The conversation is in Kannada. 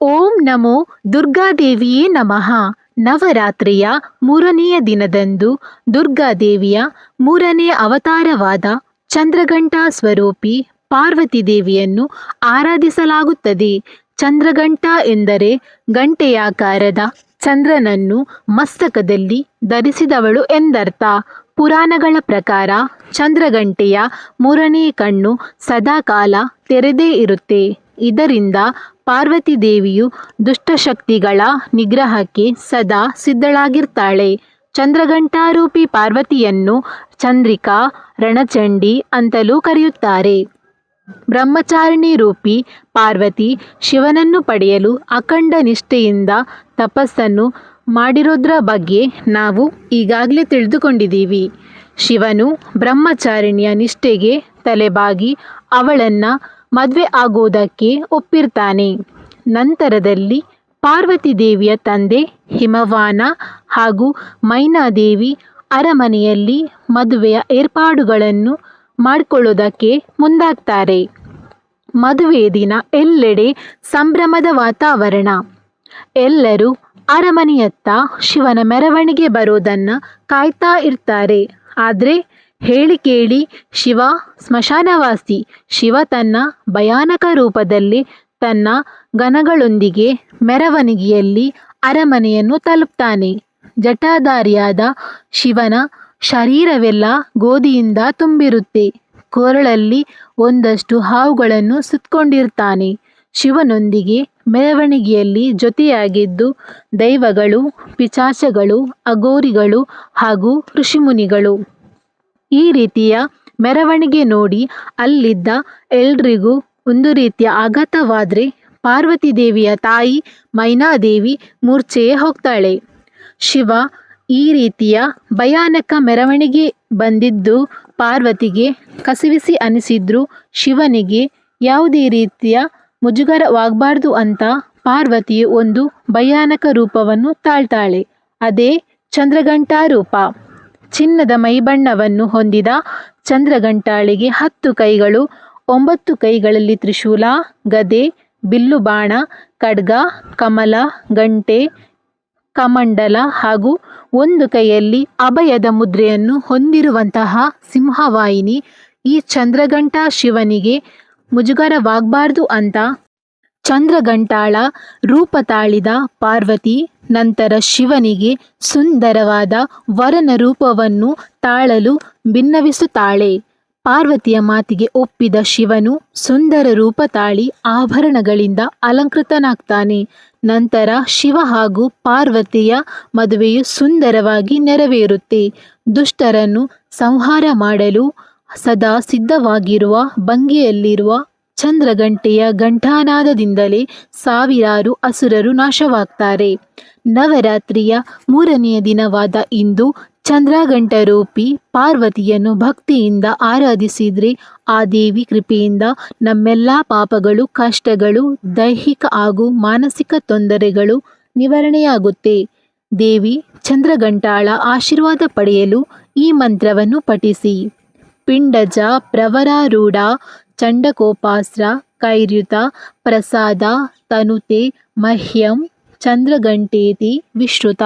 ಓಂ ನಮೋ ದುರ್ಗಾದೇವಿಯೇ ನಮಃ. ನವರಾತ್ರಿಯ ಮೂರನೆಯ ದಿನದಂದು ದುರ್ಗಾದೇವಿಯ ಮೂರನೆಯ ಅವತಾರವಾದ ಚಂದ್ರಘಂಟಾ ಸ್ವರೂಪಿ ಪಾರ್ವತಿ ದೇವಿಯನ್ನು ಆರಾಧಿಸಲಾಗುತ್ತದೆ. ಚಂದ್ರಘಂಟ ಎಂದರೆ ಗಂಟೆಯಾಕಾರದ ಚಂದ್ರನನ್ನು ಮಸ್ತಕದಲ್ಲಿ ಧರಿಸಿದವಳು ಎಂದರ್ಥ. ಪುರಾಣಗಳ ಪ್ರಕಾರ ಚಂದ್ರಗಂಟೆಯ ಮೂರನೇ ಕಣ್ಣು ಸದಾಕಾಲ ತೆರೆದೇ ಇರುತ್ತೆ. ಇದರಿಂದ ಪಾರ್ವತಿ ದೇವಿಯು ದುಷ್ಟಶಕ್ತಿಗಳ ನಿಗ್ರಹಕ್ಕೆ ಸದಾ ಸಿದ್ಧಳಾಗಿರ್ತಾಳೆ. ಚಂದ್ರಘಂಟಾರೂಪಿ ಪಾರ್ವತಿಯನ್ನು ಚಂದ್ರಿಕಾ, ರಣಚಂಡಿ ಅಂತಲೂ ಕರೆಯುತ್ತಾರೆ. ಬ್ರಹ್ಮಚಾರಿಣಿ ರೂಪಿ ಪಾರ್ವತಿ ಶಿವನನ್ನು ಪಡೆಯಲು ಅಖಂಡ ನಿಷ್ಠೆಯಿಂದ ತಪಸ್ಸನ್ನು ಮಾಡಿರೋದ್ರ ಬಗ್ಗೆ ನಾವು ಈಗಾಗಲೇ ತಿಳಿದುಕೊಂಡಿದ್ದೀವಿ. ಶಿವನು ಬ್ರಹ್ಮಚಾರಿಣಿಯ ನಿಷ್ಠೆಗೆ ತಲೆಬಾಗಿ ಅವಳನ್ನು ಮದುವೆ ಆಗೋದಕ್ಕೆ ಒಪ್ಪಿರ್ತಾನೆ. ನಂತರದಲ್ಲಿ ಪಾರ್ವತಿ ದೇವಿಯ ತಂದೆ ಹಿಮವಾನ ಹಾಗೂ ಮೈನಾದೇವಿ ಅರಮನೆಯಲ್ಲಿ ಮದುವೆಯ ಏರ್ಪಾಡುಗಳನ್ನು ಮಾಡಿಕೊಳ್ಳೋದಕ್ಕೆ ಮುಂದಾಗ್ತಾರೆ. ಮದುವೆ ದಿನ ಎಲ್ಲೆಡೆ ಸಂಭ್ರಮದ ವಾತಾವರಣ. ಎಲ್ಲರೂ ಅರಮನೆಯತ್ತ ಶಿವನ ಮೆರವಣಿಗೆ ಬರೋದನ್ನು ಕಾಯ್ತಾ ಇರ್ತಾರೆ. ಆದರೆ ಹೇಳಿ ಕೇಳಿ, ಶಿವ ಸ್ಮಶಾನವಾಸಿ. ಶಿವ ತನ್ನ ಭಯಾನಕ ರೂಪದಲ್ಲಿ ತನ್ನ ಗಣಗಳೊಂದಿಗೆ ಮೆರವಣಿಗೆಯಲ್ಲಿ ಅರಮನೆಯನ್ನು ತಲುಪ್ತಾನೆ. ಜಟಾಧಾರಿಯಾದ ಶಿವನ ಶರೀರವೆಲ್ಲ ಗೋಧಿಯಿಂದ ತುಂಬಿರುತ್ತೆ. ಕೊರಳಲ್ಲಿ ಒಂದಷ್ಟು ಹಾವುಗಳನ್ನು ಸುತ್ತಕೊಂಡಿರ್ತಾನೆ ಶಿವನೊಂದಿಗೆ ಮೆರವಣಿಗೆಯಲ್ಲಿ ಜೊತೆಯಾಗಿದ್ದು ದೈವಗಳು ಪಿಚಾಚಗಳು ಅಗೋರಿಗಳು ಹಾಗೂ ಋಷಿಮುನಿಗಳು. ಈ ರೀತಿಯ ಮೆರವಣಿಗೆ ನೋಡಿ ಅಲ್ಲಿದ್ದ ಎಲ್ರಿಗೂ ಒಂದು ರೀತಿಯ ಆಘಾತವಾದರೆ ಪಾರ್ವತಿ ದೇವಿಯ ತಾಯಿ ಮೈನಾದೇವಿ ಮೂರ್ಛೆಯೇ ಹೋಗ್ತಾಳೆ. ಶಿವ ಈ ರೀತಿಯ ಭಯಾನಕ ಮೆರವಣಿಗೆ ಬಂದಿದ್ದು ಪಾರ್ವತಿಗೆ ಕಸಿವಿಸಿ ಅನಿಸಿದ್ರು ಶಿವನಿಗೆ ಯಾವುದೇ ರೀತಿಯ ಮುಜುಗರವಾಗಬಾರ್ದು ಅಂತ ಪಾರ್ವತಿಯು ಒಂದು ಭಯಾನಕ ರೂಪವನ್ನು ತಾಳ್ತಾಳೆ. ಅದೇ ಚಂದ್ರಘಂಟಾ ರೂಪ. ಚಿನ್ನದ ಮೈಬಣ್ಣವನ್ನು ಹೊಂದಿದ ಚಂದ್ರಗಂಟಾಳಿಗೆ ಹತ್ತು ಕೈಗಳು, ಒಂಬತ್ತು ಕೈಗಳಲ್ಲಿ ತ್ರಿಶೂಲ, ಗದೆ ಬಿಲ್ಲು ಬಾಣ ಖಡ್ಗ, ಕಮಲ, ಗಂಟೆ, ಕಮಂಡಲ ಹಾಗೂ ಒಂದು ಕೈಯಲ್ಲಿ ಅಭಯದ ಮುದ್ರೆಯನ್ನು ಹೊಂದಿರುವಂತಹ ಸಿಂಹವಾಹಿನಿ ಈ ಚಂದ್ರಗಂಟಾ ಶಿವನಿಗೆ ಮುಜುಗರವಾಗಬಾರ್ದು ಅಂತ ಚಂದ್ರಘಂಟಾಳ ರೂಪ ತಾಳಿದ ಪಾರ್ವತಿ, ನಂತರ ಶಿವನಿಗೆ ಸುಂದರವಾದ ವರನ ರೂಪವನ್ನು ತಾಳಲು ಭಿನ್ನವಿಸುತ್ತಾಳೆ ಪಾರ್ವತಿಯ ಮಾತಿಗೆ ಒಪ್ಪಿದ ಶಿವನು ಸುಂದರ ರೂಪ ತಾಳಿ ಆಭರಣಗಳಿಂದ ಅಲಂಕೃತನಾಗ್ತಾನೆ. ನಂತರ ಶಿವ ಹಾಗೂ ಪಾರ್ವತಿಯ ಮದುವೆಯು ಸುಂದರವಾಗಿ ನೆರವೇರುತ್ತೆ. ದುಷ್ಟರನ್ನು ಸಂಹಾರ ಮಾಡಲು ಸದಾ ಸಿದ್ಧವಾಗಿರುವ ಭಂಗಿಯಲ್ಲಿರುವ ಚಂದ್ರಗಂಟೆಯ ಘಂಟಾನಾದದಿಂದಲೇ ಸಾವಿರಾರು ಅಸುರರು ನಾಶವಾಗ್ತಾರೆ. ನವರಾತ್ರಿಯ ಮೂರನೆಯ ದಿನವಾದ ಇಂದು ಚಂದ್ರಗಂಟರೂಪಿ ಪಾರ್ವತಿಯನ್ನು ಭಕ್ತಿಯಿಂದ ಆರಾಧಿಸಿದರೆ ಆ ದೇವಿ ಕೃಪೆಯಿಂದ ನಮ್ಮೆಲ್ಲ ಪಾಪಗಳು, ಕಷ್ಟಗಳು, ದೈಹಿಕ ಹಾಗೂ ಮಾನಸಿಕ ತೊಂದರೆಗಳು ನಿವಾರಣೆಯಾಗುತ್ತೆ. ದೇವಿ ಚಂದ್ರಗಂಟಾಳ ಆಶೀರ್ವಾದ ಪಡೆಯಲು ಈ ಮಂತ್ರವನ್ನು ಪಠಿಸಿ. ಪಿಂಡಜ ಪ್ರವರಾರೂಢ ಚಂಡಕೋಪಾಸ್ತ್ರ ಕೈರ್ಯುತ ಪ್ರಸಾದ ತನುತೆ ಮಹ್ಯಂ ಚಂದ್ರಗಂಟೇತಿ ವಿಶ್ರುತ.